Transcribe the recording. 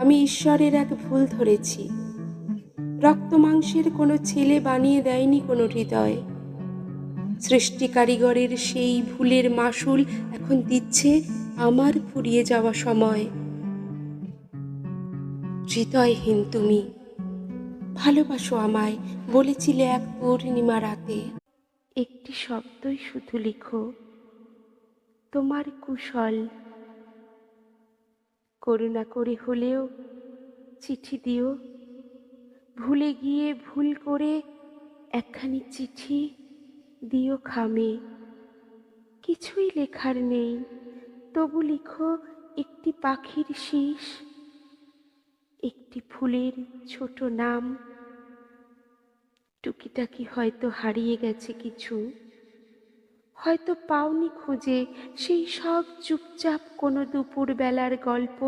আমি ঈশ্বরের এক ভুল ধরেছি। রক্ত মাংসের কোনো ছেলে বানিয়ে দেয়নি কোনো হৃদয়। সৃষ্টি কারিগরের সেই ভুলের মাসুল এখন দিচ্ছে আমার ফুরিয়ে যাওয়া সময়। হৃদয়হীন তুমি, ভালোবাসো আমায়, বলেছিলে এক পূর্ণিমা রাতে। একটি শব্দই শুধু লিখো, তোমার কুশল করুণা করে হলেও, চিঠি দিও। ভুলে গিয়ে ভুল করে একখানি চিঠি দিও খামে। কিছুই লেখার নেই, তবু লিখো একটি পাখির শীষ, একটি ফুলের ছোট নাম। টুকিটাকি হয়তো হারিয়ে গেছে কিছু। হয়তো পাওনি খুঁজে সেই সব চুপচাপ কোনো দুপুর বেলার গল্প।